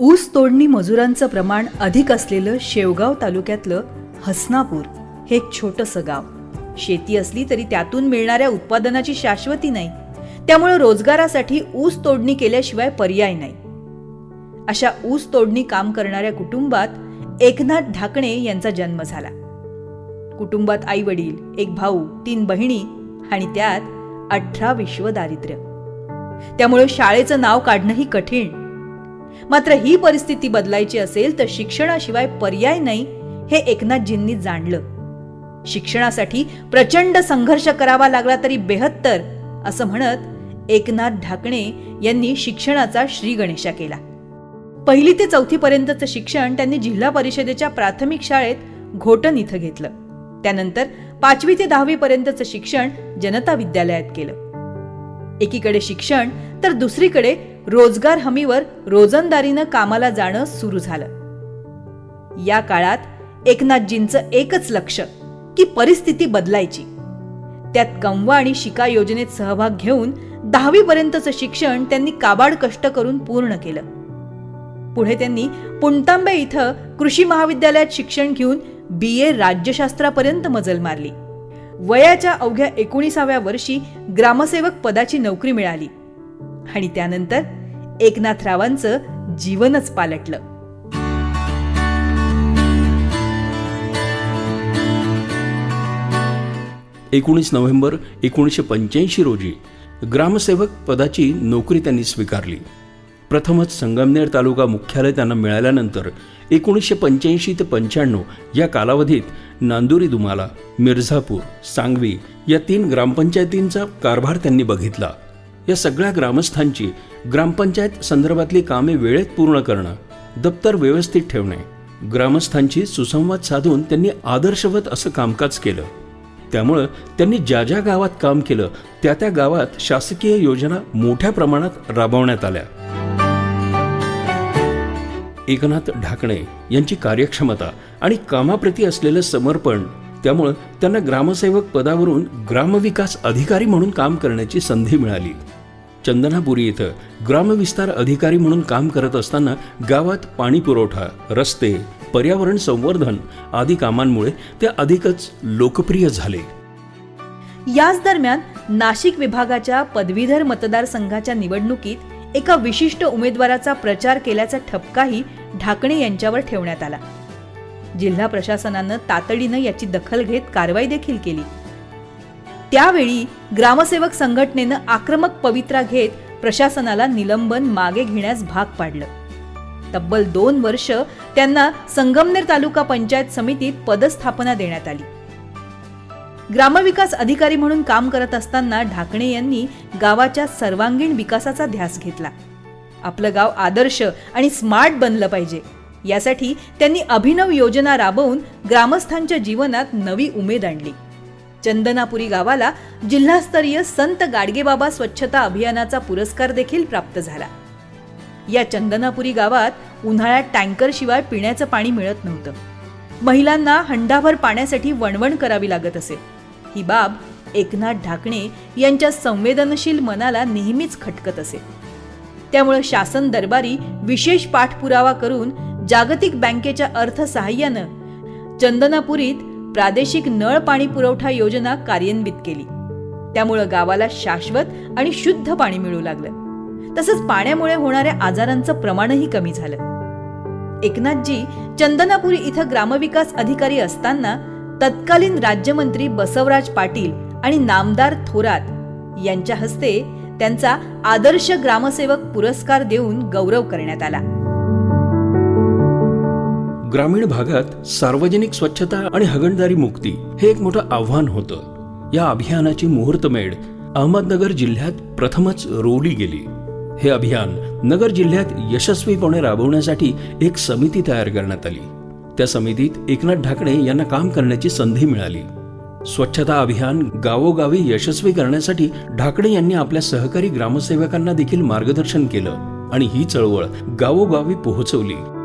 ऊस तोडणी मजुरांचं प्रमाण अधिक असलेलं शेवगाव तालुक्यातलं हसनापूर हे एक छोटंसं गाव. शेती असली तरी त्यातून मिळणाऱ्या उत्पादनाची शाश्वती नाही. त्यामुळे रोजगारासाठी ऊस तोडणी केल्याशिवाय पर्याय नाही. अशा ऊस तोडणी काम करणाऱ्या कुटुंबात एकनाथ ढाकणे यांचा जन्म झाला. कुटुंबात आई वडील एक भाऊ तीन बहिणी आणि त्यात अठरा विश्व दारिद्र्य त्यामुळे शाळेचं नाव काढणंही कठीण. मात्र ही परिस्थिती बदलायची असेल तर शिक्षणाशिवाय पर्याय नाही हे एकनाथजींनी जाणलं. शिक्षणासाठी प्रचंड संघर्ष करावा लागला तरी बेहत्तर असं म्हणत एकनाथ ढाकणे यांनी शिक्षणाचा श्री गणेशा केला. पहिली ते चौथी पर्यंतचं शिक्षण त्यांनी जिल्हा परिषदेच्या प्राथमिक शाळेत घोटन इथं घेतलं. त्यानंतर पाचवी ते दहावी पर्यंतचं शिक्षण जनता विद्यालयात केलं. एकीकडे शिक्षण तर दुसरीकडे रोजगार हमीवर रोजंदारीनं कामाला जाणं सुरू झालं. या काळात एकनाथजींचं एकच लक्ष की परिस्थिती बदलायची. त्यात कमवा आणि शिका योजनेत सहभाग घेऊन दहावीपर्यंतचं शिक्षण त्यांनी काबाड कष्ट करून पूर्ण केलं. पुढे त्यांनी पुणतांबे इथं कृषी महाविद्यालयात शिक्षण घेऊन बी ए राज्यशास्त्रापर्यंत मजल मारली. वयाच्या अवघ्या एकोणीसाव्या वर्षी ग्रामसेवक पदाची नोकरी मिळाली. आणि त्यानंतर एकनाथरावांचं जीवनच पालटलं. एकोणीस नोव्हेंबर एकोणीसशे पंच्याऐंशी रोजी ग्रामसेवक पदाची नोकरी त्यांनी स्वीकारली. प्रथमच संगमनेर तालुका मुख्यालय त्यांना मिळाल्यानंतर एकोणीसशे पंच्याऐंशी ते पंच्याण्णव या कालावधीत नांदुरी दुमाला मिर्झापूर सांगवी या तीन ग्रामपंचायतींचा कारभार त्यांनी बघितला. या सगळ्या ग्रामस्थांची ग्रामपंचायत संदर्भातली कामे वेळेत पूर्ण करणं दप्तर व्यवस्थित ठेवणे ग्रामस्थांची सुसंवाद साधून त्यांनी आदर्शवत असं कामकाज केलं. त्यामुळं त्यांनी ज्या ज्या गावात काम केलं त्या त्या गावात शासकीय योजना मोठ्या प्रमाणात राबवण्यात आल्या. एकनाथ ढाकणे यांची कार्यक्षमता आणि कामाप्रती असलेलं समर्पण त्यामुळं त्यांना ग्रामसेवक पदावरून ग्रामविकास अधिकारी म्हणून काम करण्याची संधी मिळाली. चंदनापुरी इथं ग्रामविस्तार अधिकारी म्हणून काम करत असताना गावात पाणी पुरवठा रस्ते पर्यावरण संवर्धन आदी कामांमुळे ते अधिकच लोकप्रिय झाले. याच दरम्यान नाशिक विभागाच्या पदवीधर मतदारसंघाच्या निवडणुकीत एका विशिष्ट उमेदवाराचा प्रचार केल्याचा ठपकाही ढाकणे यांच्यावर ठेवण्यात आला. जिल्हा प्रशासनानं तातडीनं याची दखल घेत कारवाई देखील केली. त्यावेळी ग्रामसेवक संघटनेनं आक्रमक पवित्रा घेत प्रशासनाला निलंबन मागे घेण्यास भाग पाडलं. तब्बल दोन वर्ष त्यांना संगमनेर तालुका पंचायत समितीत पदस्थापना देण्यात आली. ग्रामविकास अधिकारी म्हणून काम करत असताना ढाकणे यांनी गावाच्या सर्वांगीण विकासाचा ध्यास घेतला. आपलं गाव आदर्श आणि स्मार्ट बनलं पाहिजे. यासाठी त्यांनी अभिनव योजना राबवून ग्रामस्थांच्या जीवनात नवी उमेद आणली. चंदनापुरी गावाला जिल्हास्तरीय संत गाडगेबाबा स्वच्छता अभियानाचा पुरस्कार देखील प्राप्त झाला. या चंदनापुरी गावात उन्हाळ्यात टँकरशिवाय पिण्याचं पाणी मिळत नव्हतं. महिलांना हंडाभर पाण्यासाठी वणवण करावी लागत असे. ही बाब एकनाथ ढाकणे यांच्या संवेदनशील मनाला नेहमीच खटकत असे. त्यामुळे शासन दरबारी विशेष पाठपुरावा करून जागतिक बँकेच्या अर्थसहाय्यानं चंदनापुरीत प्रादेशिक नळ पाणी पुरवठा योजना कार्यान्वित केली. त्यामुळं गावाला शाश्वत आणि शुद्ध पाणी मिळू लागलं. तसंच पाण्यामुळे होणाऱ्या आजारांचं प्रमाणही कमी झालं. एकनाथजी चंदनापुरी इथं ग्रामविकास अधिकारी असताना तत्कालीन राज्यमंत्री बसवराज पाटील आणि नामदार थोरात यांच्या हस्ते त्यांचा आदर्श ग्रामसेवक पुरस्कार देऊन गौरव करण्यात आला. ग्रामीण भागात सार्वजनिक स्वच्छता आणि हगणदारी मुक्ती हे एक मोठं आव्हान होतं. या अभियानाची मुहूर्तमेढ अहमदनगर जिल्ह्यात प्रथमच रोवली गेली. हे अभियान नगर जिल्ह्यात यशस्वीपणे राबवण्यासाठी एक समिती तयार करण्यात आली. त्या समितीत एकनाथ ढाकणे यांना काम करण्याची संधी मिळाली. स्वच्छता अभियान गावोगावी यशस्वी करण्यासाठी ढाकणे यांनी आपल्या सहकारी ग्रामसेवकांना देखील मार्गदर्शन केलं आणि ही चळवळ गावोगावी पोहोचवली.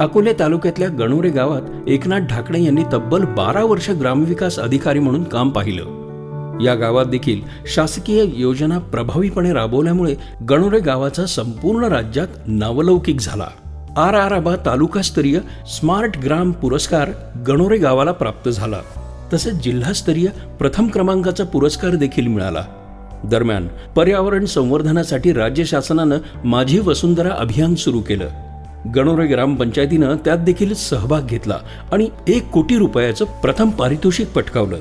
अकोले तालुक्यातल्या गणोरे गावात एकनाथ ढाकणे यांनी तब्बल बारा वर्ष ग्रामविकास अधिकारी म्हणून काम पाहिलं. या गावात देखील शासकीय योजना प्रभावीपणे राबवल्यामुळे गणोरे गावाचा संपूर्ण राज्यात नावलौकिक झाला. आर आर आबा तालुकास्तरीय स्मार्ट ग्राम पुरस्कार गणोरे गावाला प्राप्त झाला. तसेच जिल्हास्तरीय प्रथम क्रमांकाचा पुरस्कार देखील मिळाला. दरम्यान पर्यावरण संवर्धनासाठी राज्य शासनानं माझी वसुंधरा अभियान सुरू केलं. गणोरे ग्रामपंचायतीनं त्यात देखील सहभाग घेतला आणि एक कोटी रुपयाचं प्रथम पारितोषिक पटकावलं.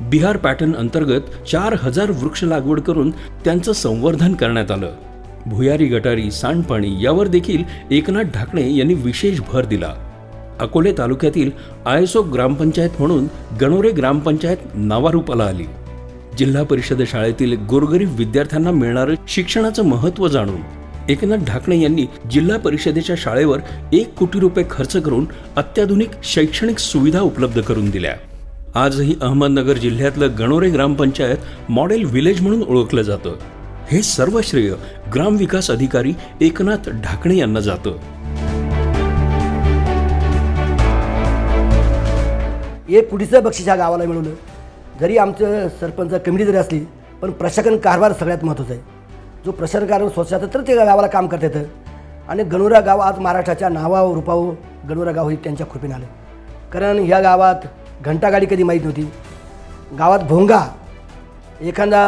बिहार पॅटर्न अंतर्गत चार हजार वृक्ष लागवड करून त्यांचं संवर्धन करण्यात आलं. भुयारी गटारी सांडपाणी यावर देखील एकनाथ ढाकणे यांनी विशेष भर दिला. अकोले तालुक्यातील आयसो ग्रामपंचायत म्हणून गणोरे ग्रामपंचायत नावारूपाला आली. जिल्हा परिषद शाळेतील गोरगरीब विद्यार्थ्यांना मिळणारं शिक्षणाचं महत्त्व जाणून एकनाथ ढाकणे यांनी जिल्हा परिषदेच्या शाळेवर एक कोटी रुपये खर्च करून अत्याधुनिक शैक्षणिक सुविधा उपलब्ध करून दिल्या. आजही अहमदनगर जिल्ह्यातलं गणोरे ग्रामपंचायत मॉडेल विलेज म्हणून ओळखलं जातं. हे सर्व श्रेय ग्रामविकास अधिकारी एकनाथ ढाकणे यांना जातं. हे पुढीचं बक्षीस ह्या गावाला मिळवलं. जरी आमचं सरपंच कमिटी जरी असली पण प्रशासन कारभार सगळ्यात महत्त्वाचा आहे. जो प्रशासन स्वच्छ स्वच्छता तर ते गावाला काम करता येतं आणि गणुरा गाव आज महाराष्ट्राच्या नावावर रूपावर गणुरा गाव हे त्यांच्या कृपेने आलं. कारण ह्या गावात घंटागाडी कधी माहीत नव्हती. गावात भोंगा एखादा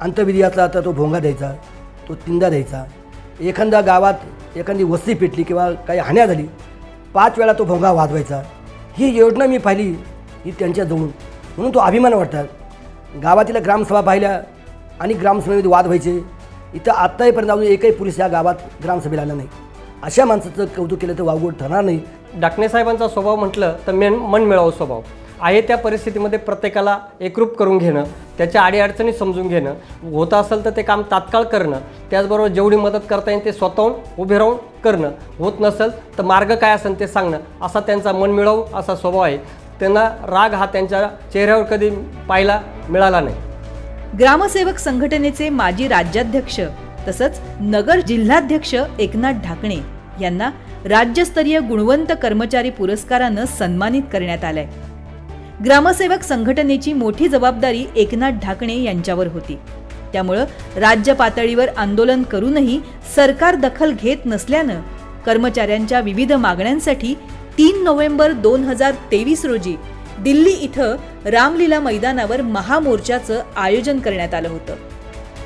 अंतविधी असला तर तो भोंगा द्यायचा तो तिंदा द्यायचा. एखादा गावात एखादी वस्ती पेटली किंवा काही हाण्या झाली पाच वेळा तो भोंगा वाजवायचा. ही योजना मी पाहिली ही त्यांच्याजवळून. म्हणून तो अभिमान वाटतात. गावातील ग्रामसभा पाहिल्या आणि ग्रामसभेमध्ये वाद व्हायचे. इथं आत्ताहीपर्यंत अजून एकही पोलीस या गावात ग्रामसभेला आला नाही. अशा माणसाचं कौतुक केलं तर वावगोड ठरणार नाही. डाकणे साहेबांचा स्वभाव म्हटलं तर मेन मन मिळावं स्वभाव. आहे त्या परिस्थितीमध्ये प्रत्येकाला एकरूप करून घेणं त्याच्या अडीअडचणी समजून घेणं होत असेल तर ते काम तात्काळ करणं त्याचबरोबर जेवढी मदत करता येईल ते स्वतःहून उभे राहून करणं होत नसेल तर मार्ग काय असेल ते सांगणं असा त्यांचा मन मिळावू असा स्वभाव आहे. त्यांना राग हा त्यांच्या चेहऱ्यावर कधी पाहायला मिळाला नाही. ग्रामसेवक संघटनेचे माजी राज्याध्यक्ष तसंच नगर जिल्हाध्यक्ष एकनाथ ढाकणे यांना राज्यस्तरीय गुणवंत कर्मचारी पुरस्कारानं सन्मानित करण्यात आलंय. ग्रामसेवक संघटनेची मोठी जबाबदारी एकनाथ ढाकणे यांच्यावर होती. त्यामुळं राज्य पातळीवर आंदोलन करूनही सरकार दखल घेत नसल्यानं कर्मचाऱ्यांच्या विविध मागण्यांसाठी तीन नोव्हेंबर दोन हजार तेवीस रोजी दिल्ली इथं रामलीला मैदानावर महामोर्चाचं आयोजन करण्यात आलं होतं.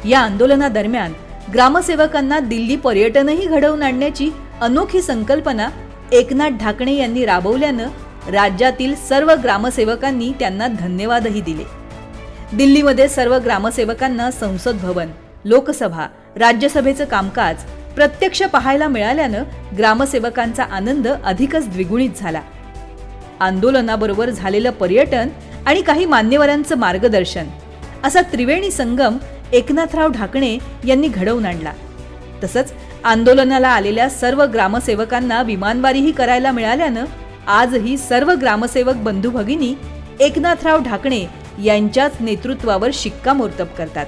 या आंदोलनादरम्यान ग्रामसेवकांना दिल्ली पर्यटनही घडवून आणण्याची अनोखी संकल्पना एकनाथ ढाकणे यांनी राबवल्यानं राज्यातील सर्व ग्रामसेवकांनी त्यांना धन्यवादही दिले. दिल्लीमध्ये सर्व ग्रामसेवकांना संसद भवन लोकसभा राज्यसभेचं कामकाज प्रत्यक्ष पाहायला मिळाल्यानं ग्रामसेवकांचा आनंद अधिकच द्विगुणित झाला. आंदोलनाबरोबर झालेलं पर्यटन आणि काही मान्यवरांचं मार्गदर्शन. असा त्रिवेणी संगम एकनाथराव ढाकणे यांनी घडवून आणला. तसंच आंदोलनाला आलेल्या सर्व ग्रामसेवकांना विमानवारीही करायला मिळाल्यानं आजही सर्व ग्रामसेवक बंधू भगिनी एकनाथराव ढाकणे यांच्याच नेतृत्वावर शिक्कामोर्तब करतात.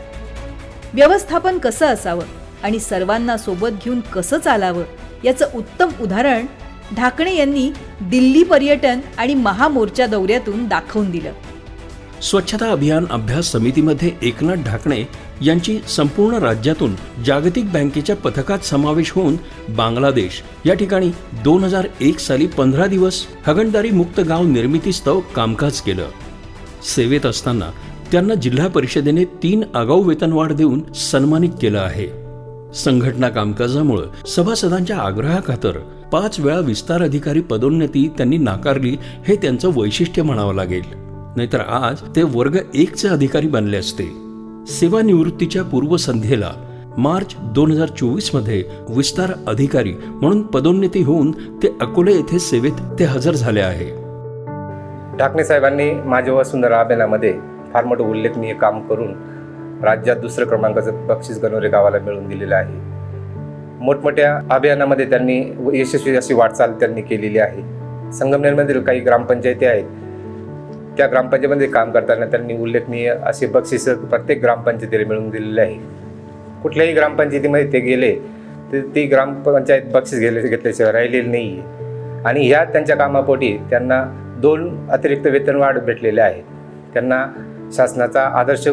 व्यवस्थापन कसं असावं आणि सर्वांना सोबत घेऊन कसं चालावं याचं उत्तम उदाहरण ढाकणे यांनी दिल्ली पर्यटन आणि महामोर्चा दौऱ्यातून दाखवून दिलं. स्वच्छता अभियान अभ्यास समितीमध्ये एकनाथ ढाकणे यांची संपूर्ण राज्यातून जागतिक बँकेच्या पथकात समावेश होऊन बांगलादेश या ठिकाणी दोन हजार एक साली पंधरा दिवस हगणदारी मुक्त गाव निर्मितीस्तव कामकाज केलं. सेवेत असताना त्यांना जिल्हा परिषदेने तीन आगाऊ वेतनवाढ देऊन सन्मानित केलं आहे. संघटना कामकाजामुळे सभासदांच्या आग्रहाखातर पाच वेळा विस्तार अधिकारी पदोन्नती त्यांनी नाकारली हे त्यांचं वैशिष्ट्य म्हणावं लागेल. नाहीतर आज ते वर्ग एकचे अधिकारी बनले असते. सेवानिवृत्तीच्या पूर्वसंध्येला मार्च दोन हजार चोवीसमध्ये विस्तार अधिकारी म्हणून पदोन्नती होऊन ते अकोले येथे सेवेत ते हजर झाले आहे. ढाकणे साहेबांनी माझ्या वसुंधरा अभियानामध्ये फार मोठं उल्लेखनीय काम करून राज्यात दुसरं क्रमांकाचं बक्षीस गणोरे गावाला मिळवून दिलेलं आहे. मोठमोठ्या अभियानामध्ये त्यांनी यशस्वी अशी वाटचाल त्यांनी केलेली आहे. संगमनेरमधील काही ग्रामपंचायती आहेत. त्या ग्रामपंचायतीमध्ये काम करताना त्यांनी उल्लेखनीय असे बक्षीस प्रत्येक ग्रामपंचायतीला मिळवून दिलेले आहे. कुठल्याही ग्रामपंचायतीमध्ये ते गेले तर ती ग्रामपंचायत बक्षीस गेले घेतल्याशिवाय राहिलेली नाही आहे आणि ह्या त्यांच्या कामापोटी त्यांना दोन अतिरिक्त वेतनवाढ भेटलेले आहे त्यांना शासनाचा आदर्श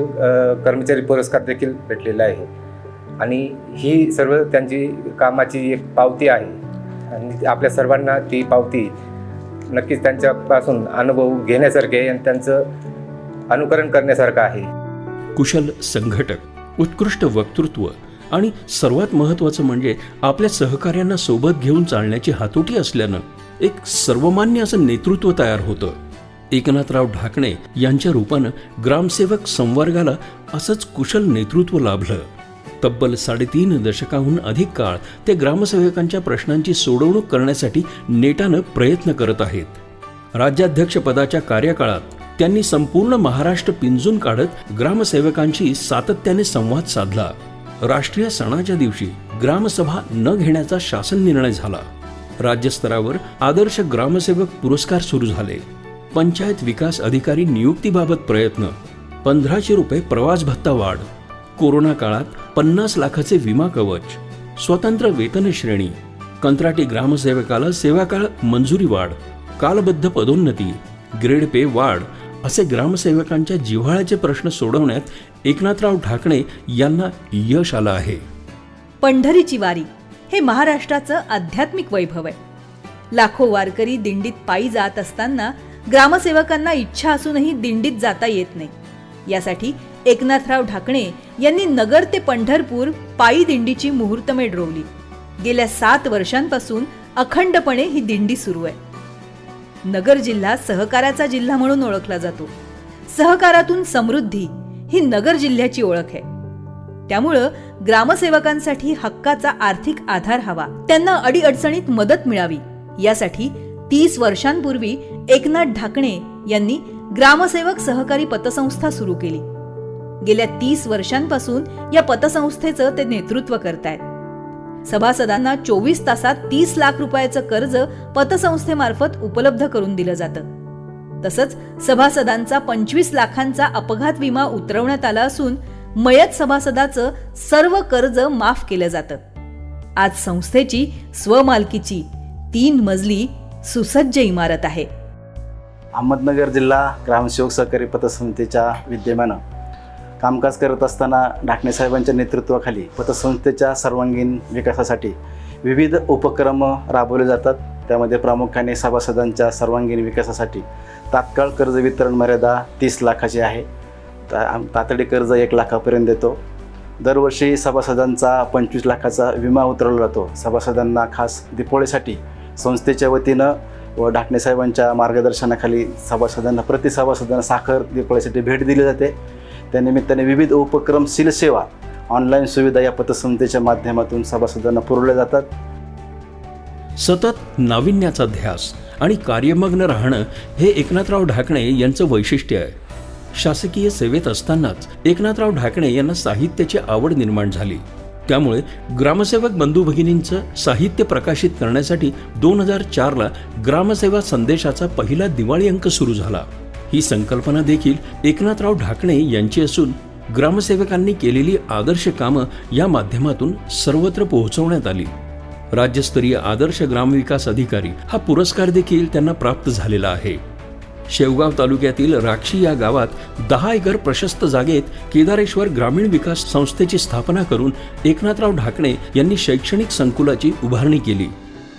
कर्मचारी पुरस्कार देखील भेटलेला आहे. आणि ही सर्व त्यांची कामाची एक पावती आहे. आणि आपल्या सर्वांना ती पावती नक्कीच त्यांच्यापासून अनुभव घेण्यासारखे आहे आणि त्यांचं अनुकरण करण्यासारखं आहे. कुशल संघटक उत्कृष्ट वक्तृत्व आणि सर्वात महत्त्वाचं म्हणजे आपल्या सहकार्यांना सोबत घेऊन चालण्याची हातोटी असल्यानं एक सर्वमान्य असं नेतृत्व तयार होतं. एकनाथराव ढाकणे यांच्या रूपानं ग्रामसेवक संवर्गाला असंच कुशल नेतृत्व लाभलं. तब्बल साडेतीन दशकाहून अधिक काळ ते ग्रामसेवकांच्या प्रश्नांची सोडवणूक करण्यासाठी नेटानं प्रयत्न करत आहेत. राज्याध्यक्षपदाच्या कार्यकाळात त्यांनी संपूर्ण महाराष्ट्र पिंजून काढत ग्रामसेवकांशी सातत्याने संवाद साधला. राष्ट्रीय सणाच्या दिवशी ग्रामसभा न घेण्याचा शासन निर्णय झाला. राज्यस्तरावर आदर्श ग्रामसेवक पुरस्कार सुरू झाले. पंचायत विकास अधिकारी नियुक्तीबाबत प्रयत्न. पंधराशे रुपये प्रवास भत्ता वाढ. कोरोना काळात पन्नास लाखाचे विमा कवच. स्वतंत्र वेतन श्रेणी. कंत्राटी ग्रामसेवकाला सेवाकाळ मंजुरी वाढ. कालबद्ध पदोन्नती. ग्रेड पे वाढ असे ग्रामसेवकांच्या जिव्हाळ्याचे प्रश्न सोडवण्यात एकनाथराव ठाकणे यांना यश आलं आहे. पंढरीची वारी हे महाराष्ट्राचं आध्यात्मिक वैभव आहे. लाखो वारकरी दिंडीत पायी जात असताना ग्रामसेवकांना इच्छा असूनही दिंडीत जाता येत नाही. यासाठी एकनाथराव ढाकणे यांनी नगर ते पंढरपूर पायी दिंडीची मुहूर्तमेढ रोवली. गेल्या सात वर्षांपासून अखंडपणे ही दिंडी सुरू आहे. नगर जिल्हा सहकाराचा जिल्हा म्हणून ओळखला जातो. सहकारातून समृद्धी ही नगर जिल्ह्याची ओळख आहे. त्यामुळं ग्रामसेवकांसाठी हक्काचा आर्थिक आधार हवा. त्यांना अडीअडचणीत मदत मिळावी. यासाठी तीस वर्षांपूर्वी एकनाथ ढाकणे यांनी ग्रामसेवक सहकारी पतसंस्था सुरू केली. गेल्या तीस वर्षांपासून या पतसंस्थेचं ते नेतृत्व करतायत. सभासदांना चोवीस तासात तीस लाख रुपयाचं कर्ज पतसंस्थेमार्फत उपलब्ध करून दिलं जातं. तसंच सभासदांचा पंचवीस लाखांचा अपघात विमा उतरवण्यात आला असून मयत सभासदाचं सर्व कर्ज माफ केलं जातं. आज संस्थेची स्वमालकीची तीन मजली सुसज्ज इमारत आहे. अहमदनगर जिल्हा ग्रामसेवक सहकारी पतसंस्थेच्या विद्यमानं कामकाज करत असताना ढाकणे साहेबांच्या नेतृत्वाखाली पतसंस्थेच्या सर्वांगीण विकासासाठी विविध उपक्रम राबवले जातात. त्यामध्ये प्रामुख्याने सभासदांच्या सर्वांगीण विकासासाठी तात्काळ कर्ज वितरण मर्यादा तीस लाखाची आहे. ता तातडी कर्ज एक लाखापर्यंत देतो. दरवर्षी सभासदांचा पंचवीस लाखाचा विमा उतरवला जातो. सभासदांना खास दिपोळीसाठी संस्थेच्या वतीनं व ढाकणे साहेबांच्या मार्गदर्शनाखाली सभासदांना प्रति सभासदांना साखर दिपोळीसाठी भेट दिली जाते. त्यानिमित्ताने विविध उपक्रम सेवा ऑनलाईन सुविधा या पतसंस्थेच्या माध्यमातून सभासदांना पुरवल्या जातात. सतत नाविन्याचा ध्यास आणि कार्यमग्न राहणं हे एकनाथराव ढाकणे यांचं वैशिष्ट्य आहे. शासकीय सेवेत असतानाच एकनाथराव ढाकणे यांना साहित्याची आवड निर्माण झाली. त्यामुळे ग्रामसेवक बंधू भगिनींचं साहित्य प्रकाशित करण्यासाठी दोन हजार चारला ग्रामसेवा संदेशाचा पहिला दिवाळी अंक सुरू झाला. ही संकल्पना देखील एकनाथराव ढाकणे यांची असून ग्रामसेवकांनी केलेली आदर्श कामं या माध्यमातून सर्वत्र पोहोचवण्यात आली. राज्यस्तरीय आदर्श ग्रामविकास अधिकारी हा पुरस्कार देखील त्यांना प्राप्त झालेला आहे. शेवगाव तालुक्यातील राक्षी या गावात दहा एकर प्रशस्त जागेत केदारेश्वर ग्रामीण विकास संस्थेची स्थापना करून एकनाथराव ढाकणे यांनी शैक्षणिक संकुलाची उभारणी केली.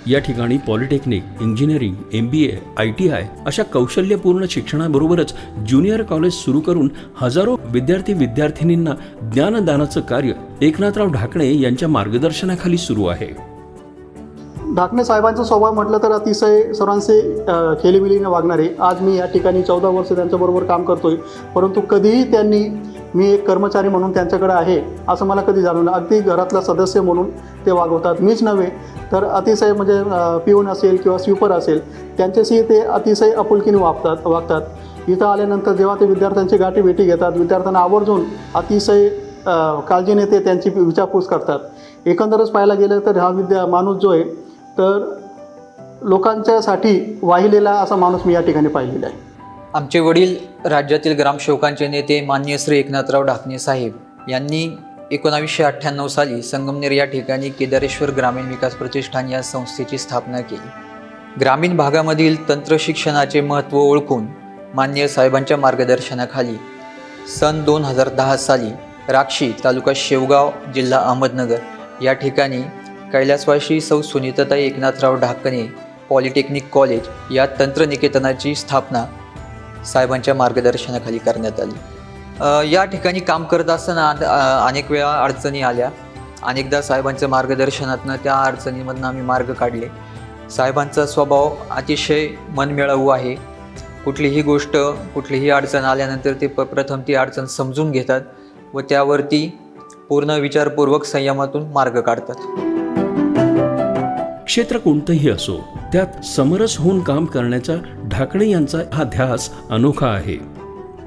या ठिकाणी polytechnic engineering M B A I T I अशा कौशल्यपूर्ण शिक्षणाबरोबरच ज्युनियर कॉलेज सुरू करून हजारो विद्यार्थी विद्यार्थिनींना ज्ञानदानाचं कार्य एकनाथराव ढाकणे यांच्या मार्गदर्शनाखाली सुरू आहे. ढाकणे साहेबांचा स्वभाव म्हटलं तर अतिशय सर्वांचे अ, खेलीमिलीने वागणारे. आज मी या ठिकाणी चौदा वर्ष त्यांच्याबरोबर काम करतोय. परंतु कधीही त्यांनी मी एक कर्मचारी म्हणून त्यांच्याकडे आहे असं मला कधी जाणवलं अगदी घरातला सदस्य म्हणून ते वागवतात. मीच नव्हे तर अतिशय म्हणजे पिऊन असेल किंवा स्वीपर असेल त्यांच्याशी ते अतिशय आपुलकीने वागतात वागतात. इथं आल्यानंतर जेव्हा ते विद्यार्थ्यांची गाठी भेटी घेतात विद्यार्थ्यांना आवर्जून अतिशय काळजीने ते त्यांची विचारपूस करतात. एकंदरच पाहायला गेलं तर हा विद्या माणूस जो आहे तर लोकांच्यासाठी वाहिलेला असा माणूस मी या ठिकाणी पाहिलेला आहे. आमचे वडील राज्यातील ग्रामसेवकांचे नेते मान्य श्री एकनाथराव ढाकणे साहेब यांनी एकोणावीसशे अठ्ठ्याण्णव साली संगमनेर या ठिकाणी केदारेश्वर ग्रामीण विकास प्रतिष्ठान या संस्थेची स्थापना केली. ग्रामीण भागामधील तंत्रशिक्षणाचे महत्त्व ओळखून मान्य साहेबांच्या मार्गदर्शनाखाली सन दोन हजार दहा साली राक्षी तालुका शेवगाव जिल्हा अहमदनगर या ठिकाणी कैलासवाशी सौ सुनीताताई एकनाथराव ढाकणे पॉलिटेक्निक कॉलेज या तंत्रनिकेतनाची स्थापना साहेबांच्या मार्गदर्शनाखाली करण्यात आली. या ठिकाणी काम करत असताना अनेक वेळा अडचणी आल्या. अनेकदा साहेबांच्या मार्गदर्शनातनं त्या अडचणीमधनं आम्ही मार्ग काढले. साहेबांचा स्वभाव अतिशय मनमिळावू आहे. कुठलीही गोष्ट कुठलीही अडचण आल्यानंतर ते प प्रथम ती अडचण समजून घेतात व त्यावरती पूर्ण विचारपूर्वक संयमातून मार्ग काढतात. क्षेत्र कोणतंही असो त्यात समरस होऊन काम करण्याचा ढाकणे यांचा हा ध्यास अनोखा आहे.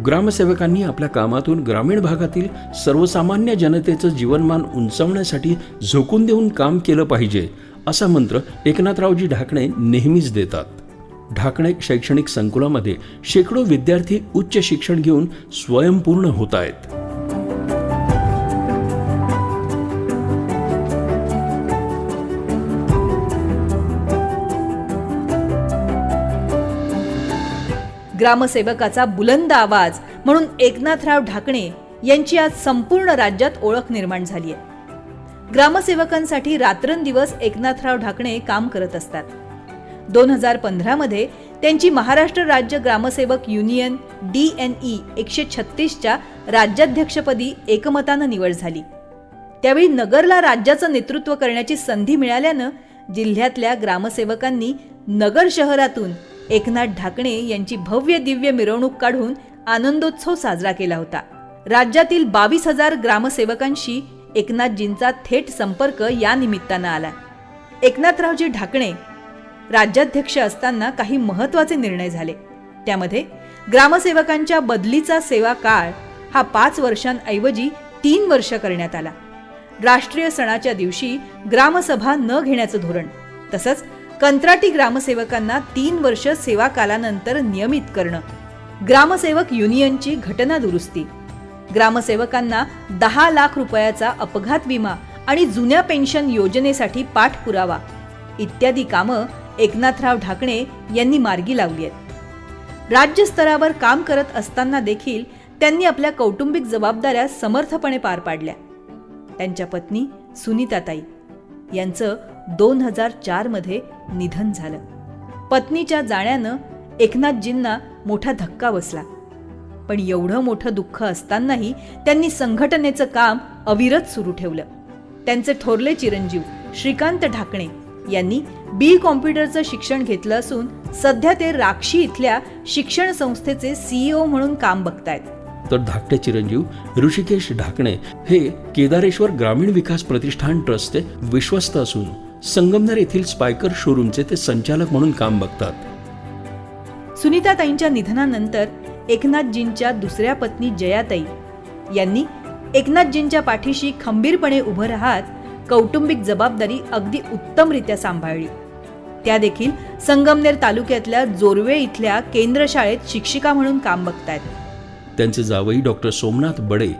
ग्रामसेवकांनी आपल्या कामातून ग्रामीण भागातील सर्वसामान्य जनतेचं जीवनमान उंचावण्यासाठी झोकून देऊन काम केलं पाहिजे असा मंत्र एकनाथरावजी ढाकणे नेहमीच देतात. ढाकणे शैक्षणिक संकुलामध्ये शेकडो विद्यार्थी उच्च शिक्षण घेऊन स्वयंपूर्ण होत आहेत ग्रामसेवकाचा बुलंद आवाज म्हणून एकनाथराव ढाकणे यांची आज संपूर्ण राज्यात ओळख निर्माण झाली आहे. ग्रामसेवकांसाठी रात्रंदिवस एकनाथराव ढाकणे काम करत असतात. दोन हजार पंधरामध्ये त्यांची महाराष्ट्र राज्य ग्रामसेवक युनियन डी एन ई एकशे छत्तीसच्या राज्याध्यक्षपदी एकमतानं निवड झाली. त्यावेळी नगरला राज्याचं नेतृत्व करण्याची संधी मिळाल्यानं जिल्ह्यातल्या ग्रामसेवकांनी नगर शहरातून एकनाथ ढाकणे यांची भव्य दिव्य मिरवणूक काढून आनंदोत्सव साजरा केला होता. राज्यातील बावीस हजार ग्रामसेवकांशी एकनाथजींचा थेट संपर्क या निमित्तानं आला. एकनाथरावजी ढाकणे राज्याध्यक्ष असताना काही महत्त्वाचे निर्णय झाले. त्यामध्ये ग्रामसेवकांच्या बदलीचा सेवा काळ हा पाच वर्षांऐवजी तीन वर्ष करण्यात आला. राष्ट्रीय सणाच्या दिवशी ग्रामसभा न घेण्याचं धोरण तसंच कंत्राटी ग्रामसेवकांना तीन वर्ष सेवा कालानंतर नियमित करणं. ग्रामसेवक युनियनची घटना दुरुस्ती. ग्रामसेवकांना दहा लाख रुपयाचा अपघात विमा आणि जुन्या पेन्शन योजनेसाठी पाठपुरावा. इत्यादी कामं एकनाथराव ढाकणे यांनी मार्गी लावली आहेत. राज्यस्तरावर काम करत असताना देखील त्यांनी आपल्या कौटुंबिक जबाबदाऱ्या समर्थपणे पार पाडल्या. त्यांच्या पत्नी सुनीताताई. यांचं दोन हजार चारमध्ये निधन झालं. पत्नीच्या जाण्यानं एकनाथजींना मोठा धक्का बसला. पण एवढं मोठं दुःख असतानाही त्यांनी संघटनेचं काम अविरत सुरू ठेवलं. त्यांचे थोरले चिरंजीव श्रीकांत ढाकणे यांनी बी कॉम्प्युटरचं शिक्षण घेतलं असून सध्या ते राक्षी इथल्या शिक्षण संस्थेचे सीईओ म्हणून काम बघतायत. तर धाकटे चिरंजीव ऋषिकेश ढाकणे हे केदारेश्वर ग्रामीण विकास प्रतिष्ठान ट्रस्टचे विश्वस्त असून संगमनेर येथील स्पायकर शोरूमचे ते संचालक म्हणून काम बघतात. सुनीताताईंच्या निधनानंतर एकनाथजींच्या दुसऱ्या पत्नी जयाताई यांनी एकनाथजींच्या पाठीशी खंबीरपणे उभं राहत कौटुंबिक जबाबदारी अगदी उत्तमरित्या सांभाळली. त्या देखील संगमनेर तालुक्यातल्या जोरवे इथल्या केंद्रशाळेत शिक्षिका म्हणून काम बघतायत. त्यांचे जावई डॉक्टर सोमनाथ बडे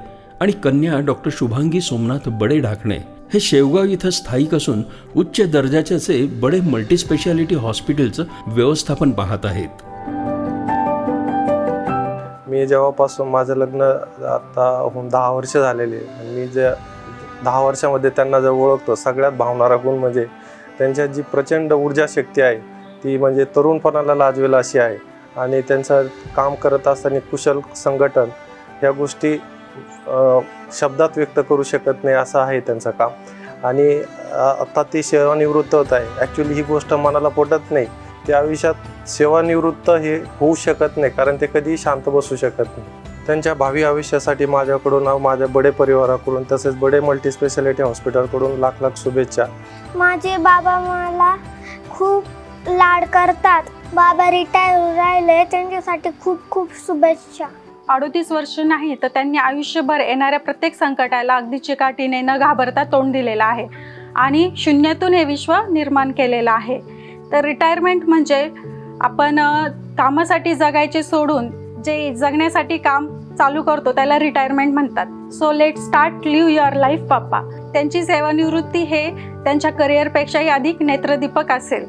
आणि कन्या डॉक्टर शुभांगी सोमनाथ बडे ढाकणे हे शेवगाव इथं स्थायिक असून उच्च दर्जाचे बडे मल्टीस्पेशालिटी हॉस्पिटलचं व्यवस्थापन पाहत आहेत मी जेव्हापासून माझं लग्न आता होऊन दहा वर्ष झालेले आहे. मी जे दहा वर्षामध्ये त्यांना जर ओळखतो सगळ्यात भावणारा गुण म्हणजे त्यांच्यात जी प्रचंड ऊर्जा शक्ती आहे ती म्हणजे तरुणपणाला लाजवेल अशी आहे आणि त्यांचं काम करत असताना कुशल संघटन ह्या गोष्टी शब्दात व्यक्त करू शकत नाही असं आहे त्यांचं काम. आणि आता ते सेवानिवृत्त होत आहे. ॲक्च्युली ही गोष्ट मनाला पटत नाही. ते आयुष्यात सेवानिवृत्त हे होऊ शकत नाही कारण ते कधीही शांत बसू शकत नाही. त्यांच्या भावी आयुष्यासाठी माझ्याकडून माझ्या बडे परिवाराकडून तसेच बडे मल्टीस्पेशालिटी हॉस्पिटलकडून लाख लाख शुभेच्छा. माझे बाबा मला खूप लाड करतात. बाबा रिटायर राहिले त्यांच्यासाठी खूप खूप शुभेच्छा. अडोतीस वर्ष नाही तर त्यांनी आयुष्यभर येणाऱ्या प्रत्येक संकटाला अगदी चिकाटीने न घाबरता तोंड दिलेलं आहे. आणि शून्यातून हे विश्व निर्माण केलेलं आहे. तर रिटायरमेंट म्हणजे आपण कामासाठी जगायचे सोडून जे जगण्यासाठी काम चालू करतो त्याला रिटायरमेंट म्हणतात. So let start live your life पप्पा त्यांची सेवानिवृत्ती हे त्यांच्या करिअरपेक्षाही अधिक नेत्रदीपक असेल.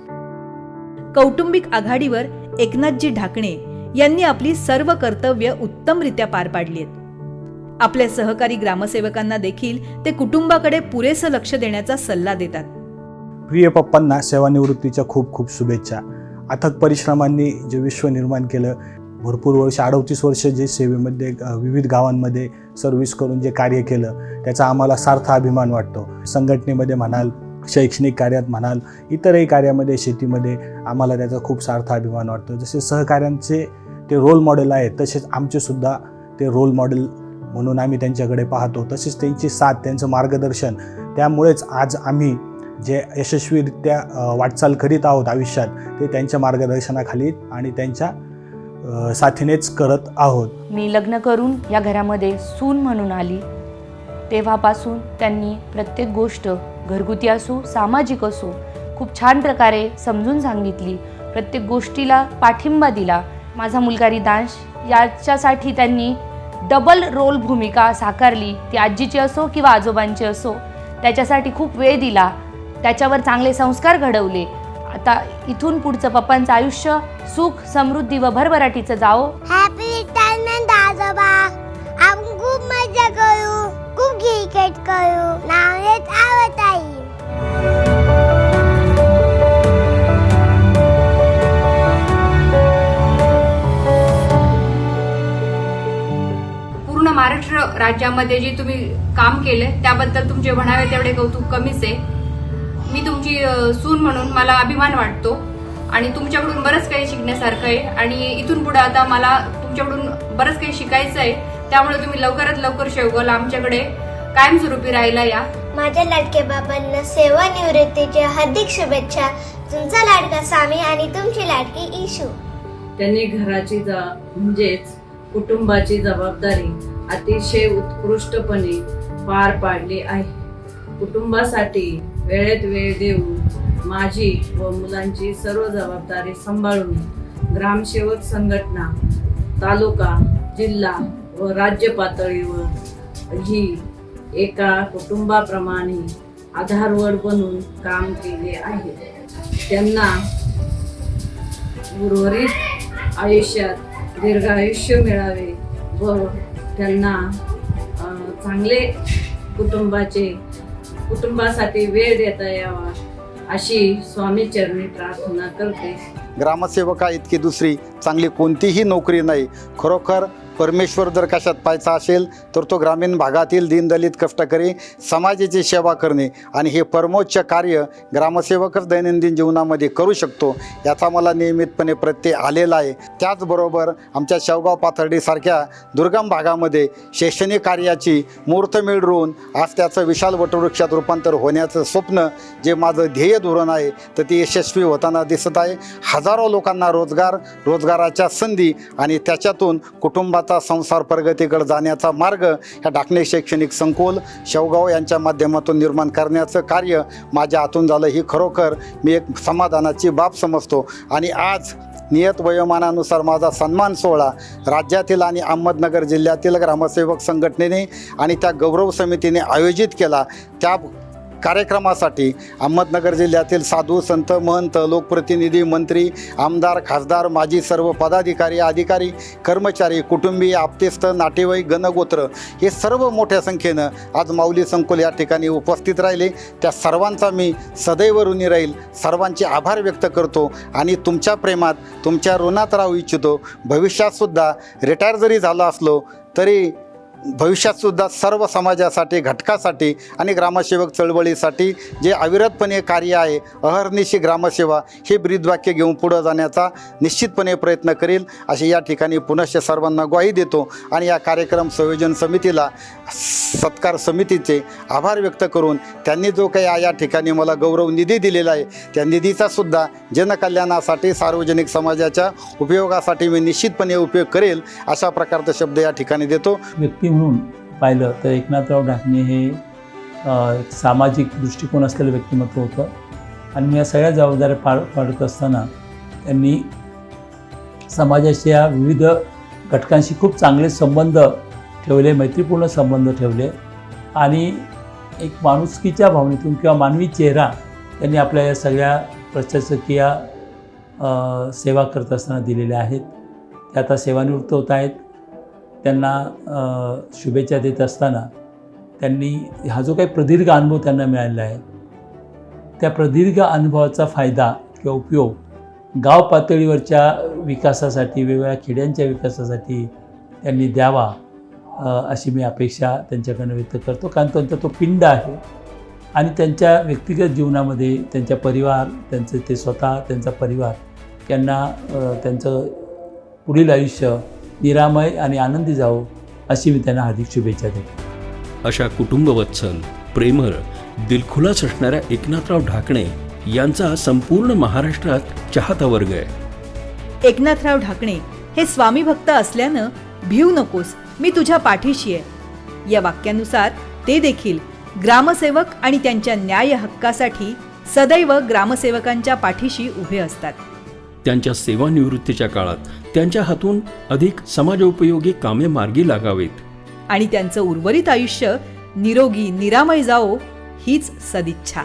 कौटुंबिक आघाडीवर एकनाथजी ढाकणे यांनी आपली सर्व कर्तव्य उत्तमरित्या पार पाडली आहेत. आपल्या सहकारी ग्रामसेवकांना देखील ते कुटुंबाकडे पुरेसं लक्ष देण्याचा सल्ला देतात. प्रिय पप्पांना सेवानिवृत्तीच्या खूप खूप शुभेच्छा. अथक परिश्रमांनी जे विश्व निर्माण केलं भरपूर वर्ष अडतीस वर्ष जे सेवेमध्ये विविध गावांमध्ये सर्व्हिस करून जे कार्य केलं त्याचा आम्हाला सार्थ अभिमान वाटतो. संघटनेमध्ये म्हणाल शैक्षणिक कार्यात म्हणाल इतरही कार्यामध्ये शेतीमध्ये आम्हाला त्याचा खूप सार्थ अभिमान वाटतो. जसे सहकाऱ्यांचे ते रोल मॉडेल आहेत तसेच आमचेसुद्धा ते रोल मॉडेल म्हणून आम्ही त्यांच्याकडे पाहतो. तसेच त्यांची साथ त्यांचं मार्गदर्शन त्यामुळेच आज आम्ही जे यशस्वीरित्या वाटचाल करीत आहोत आयुष्यात ते त्यांच्या मार्गदर्शनाखाली आणि त्यांच्या साथीनेच करत आहोत. मी लग्न करून या घरामध्ये सून म्हणून आली. तेव्हापासून त्यांनी प्रत्येक गोष्ट घरगुती असो सामाजिक असो खूप छान प्रकारे समजून सांगितली. प्रत्येक गोष्टीला पाठिंबा दिला. माझा मुलगा रिदांश याच्यासाठी त्यांनी डबल रोल भूमिका साकारली. ती आजीची असो किंवा आजोबांची असो. त्याच्यासाठी खूप वेळ दिला. त्याच्यावर चांगले संस्कार घडवले. आता इथून पुढचं पप्पांचं आयुष्य सुख समृद्धी व भरभराटीचं जावो. हॅपी आजोबा. खूप मजा करू. खूप क्रिकेट करू. महाराष्ट्र राज्यामध्ये जे तुम्ही काम केलं त्याबद्दल तुमचे म्हणावे तेवढे कौतुक कमीच आहे. मी तुमची सून म्हणून मला अभिमान वाटतो आणि तुमच्याकडून बरंच काही शिकण्यासारखं आहे आणि इथून पुढे आता मला तुमच्याकडून बरंच काही शिकायचं आहे. त्यामुळे तुम्ही लवकरात लवकर शेवगावला आमच्याकडे कायमस्वरूपी राहायला या. माझ्या लाडके बाबांना सेवानिवृत्तीच्या हार्दिक शुभेच्छा. तुमचा लाडका स्वामी आणि तुमची लाडकी इशू त्यांनी घराची जा म्हणजेच कुटुंबाची जबाबदारी अतिशय उत्कृष्टपणे पार पाडली आहे. कुटुंबासाठी वेळेत वेळ देऊन माझी व मुलांची सर्व जबाबदारी सांभाळून ग्रामसेवक संघटना तालुका जिल्हा व राज्य पातळीवर ही एका कुटुंबाप्रमाणे आधारवड बनून काम केले आहे. त्यांना उर्वरित आयुष्यात दीर्घायुष्य मिळावे व त्यांना चांगले कुटुंबाचे कुटुंबासाठी वेळ देता यावा अशी स्वामी चरणी प्रार्थना करते. ग्रामसेवका इतकी दुसरी चांगली कोणतीही नोकरी नाही. खरोखर परमेश्वर जर कशात पाहायचा असेल तर तो ग्रामीण भागातील दीनदलित कष्टकरी समाजाची सेवा करणे आणि हे परमोच्च कार्य ग्रामसेवकच दैनंदिन जीवनामध्ये करू शकतो याचा मला नियमितपणे प्रत्यय आलेला आहे. त्याचबरोबर आमच्या शेवगाव पाथर्डीसारख्या दुर्गम भागामध्ये शैक्षणिक कार्याची मूर्त मिळवून आज त्याचं विशाल वटवृक्षात रूपांतर होण्याचं स्वप्न जे माझं ध्येय धोरण आहे तर ते यशस्वी होताना दिसत आहे. हजारो लोकांना रोजगार रोजगाराच्या संधी आणि त्याच्यातून कुटुंबात कुटुंबाचा संसार प्रगतीकडे जाण्याचा मार्ग ह्या डाकणे शैक्षणिक संकुल शेवगाव यांच्या माध्यमातून निर्माण करण्याचं कार्य माझ्या हातून झालं. ही खरोखर मी एक समाधानाची बाब समजतो. आणि आज नियत वयोमानानुसार माझा सन्मान सोहळा राज्यातील आणि अहमदनगर जिल्ह्यातील ग्रामसेवक संघटनेने आणि त्या गौरव समितीने आयोजित केला. त्या कार्यक्रमासाठी अहमदनगर जिल्ह्यातील साधू संत महंत लोकप्रतिनिधी मंत्री आमदार खासदार माजी सर्व पदाधिकारी अधिकारी कर्मचारी कुटुंबीय आप्तेस्त नातेवाईक गणगोत्र हे सर्व मोठ्या संख्येनं आज माऊली संकुल या ठिकाणी उपस्थित राहिले. त्या सर्वांचा मी सदैव ऋणी राहील. सर्वांचे आभार व्यक्त करतो आणि तुमच्या प्रेमात तुमच्या ऋणात राहू इच्छितो. भविष्यातसुद्धा रिटायर जरी झालो असलो तरी भविष्यातसुद्धा सर्व समाजासाठी घटकासाठी आणि ग्रामसेवक चळवळीसाठी जे अविरतपणे कार्य आहे अहर्निशी ग्रामसेवा हे ब्रीदवाक्य घेऊन पुढं जाण्याचा निश्चितपणे प्रयत्न करेल अशी या ठिकाणी पुनश्च सर्वांना ग्वाही देतो आणि या कार्यक्रम संयोजन समितीला सत्कार समितीचे आभार व्यक्त करून त्यांनी जो काही या ठिकाणी मला गौरव निधी दिलेला आहे त्या निधीचा सुद्धा जनकल्याणासाठी सार्वजनिक समाजाच्या उपयोगासाठी मी निश्चितपणे उपयोग करेल अशा प्रकारचा शब्द या ठिकाणी देतो. व्यक्ती म्हणून पाहिलं तर एकनाथराव ढाकणे हे एक सामाजिक दृष्टिकोन असलेलं व्यक्तिमत्व होतं. आणि या सगळ्या जबाबदाऱ्या पाड पाडत असताना त्यांनी समाजाच्या विविध घटकांशी खूप चांगले संबंध ठेवले मैत्रीपूर्ण संबंध ठेवले. आणि एक माणुसकीच्या भावनेतून किंवा मानवी चेहरा त्यांनी आपल्या या सगळ्या प्रशासकीय सेवा करत असताना दिलेल्या आहेत. ते आता सेवानिवृत्त होत आहेत. त्यांना शुभेच्छा देत असताना त्यांनी हा जो काही प्रदीर्घ अनुभव त्यांना मिळालेला आहे त्या प्रदीर्घ अनुभवाचा फायदा किंवा उपयोग गाव पातळीवरच्या विकासासाठी वेगवेगळ्या खेड्यांच्या विकासासाठी त्यांनी द्यावा अशी मी अपेक्षा त्यांच्याकडनं व्यक्त करतो. कारण त्यांचा तो पिंड आहे आणि त्यांच्या व्यक्तिगत जीवनामध्ये त्यांच्या परिवार त्यांचे ते स्वतः त्यांचा परिवार यांना त्यांचं पुढील आयुष्य निरामय आणि आनंदी जावं अशी मी त्यांना हार्दिक शुभेच्छा देतो. अशा कुटुंबवत्सल प्रेमळ दिलखुलास असणाऱ्या एकनाथराव ढाकणे यांचा संपूर्ण महाराष्ट्रात चाहता वर्ग आहे. एकनाथराव ढाकणे हे स्वामी भक्त असल्यानं भिऊ नकोस मी तुझ्या पाठीशी आहे. या वाक्यानुसार ते देखील ग्रामसेवक आणि त्यांच्या न्याय हक्कासाठी सदैव ग्रामसेवकांच्या पाठीशी उभे असतात. त्यांच्या सेवानिवृत्तीच्या काळात त्यांच्या हातून अधिक समाजोपयोगी कामे मार्गी लागावीत. आणि त्यांचं उर्वरित आयुष्य निरोगी निरामय जावो हीच सदिच्छा.